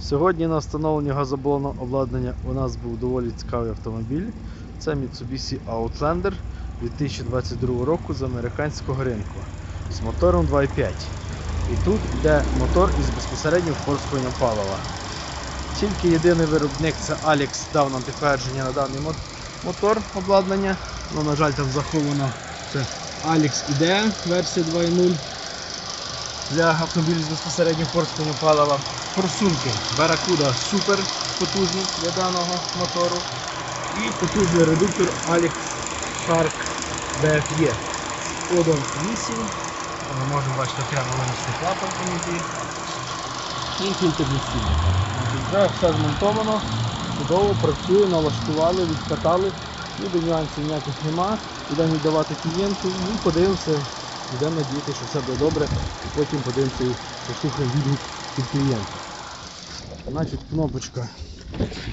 Сьогодні на встановленні газоблонного обладнання у нас був доволі цікавий автомобіль. Це Mitsubishi Outlander 2022 року з американського ринку з мотором 2.5. І тут йде мотор із безпосереднім впорскуванням палива. Тільки єдиний виробник це Alex дав нам підтвердження на даний мотор обладнання. Ну, на жаль, там заховано це Alex IDE версія 2.0 для автомобілів з безпосереднім впорскуванням палива. Форсунки Barracuda супер потужні для даного мотору. І потужний редуктор Alex Shark DFE з кодом 8. Ми можемо бачити прямо винести клапан іноді. І фільтр. Вже все змонтовано, чудово, працює, налаштували, відкатали. Ніби нюансів ніяких нема. Будемо віддавати клієнту і подивимося, будемо надіяти, що все буде добре. І потім подивимося і послухаємо відгук від клієнта. Значить, кнопочка,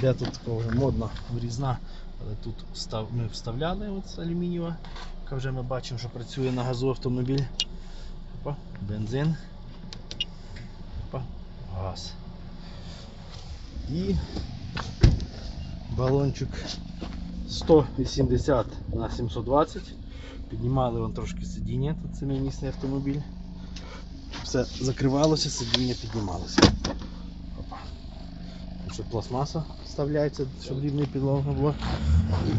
де тут така вже модна вирізна, але тут встав, ми вставляли от алюмінієва, яка вже ми бачимо, що працює на газу автомобіль. Опа, бензин. Опа, газ. І балончик 180 на 720. Піднімали вон трошки сидіння, тут семимісний автомобіль. Все закривалося, сидіння піднімалося. Ще пластмаса вставляється, щоб рівний підлога була.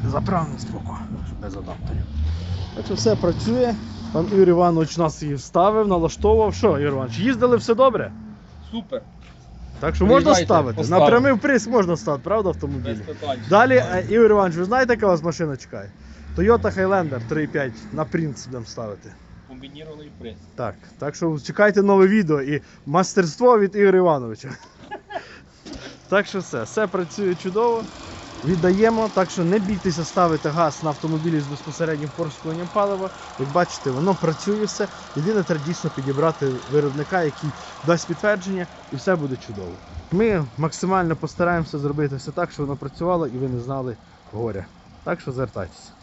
І заправник збоку, без адаптерів. Так що все працює. Пан Ігор Іванович нас її вставив, налаштовував. Що, Ігор Іванович, їздили все добре? Супер, Так що можна Приїжджайте, ставити. На поставимо. прямий вприс можна ставити, правда, без автомобілі? питань. Далі, е, Ігор Іванович, ви знаєте, яка у вас машина чекає? Toyota Highlander 3.5 на принц будемо ставити. Комбінірований прес. Так, так що чекайте нове відео і мастерство від Ігоря Івановича. Так що все, все працює чудово. Віддаємо, так що не бійтеся ставити газ на автомобілі з безпосереднім впорскуванням палива. Як бачите, воно працює все. Єдине, треба дійсно підібрати виробника, який дасть підтвердження, і все буде чудово. Ми максимально постараємося зробити все так, щоб воно працювало і ви не знали горя. Так що звертайтеся.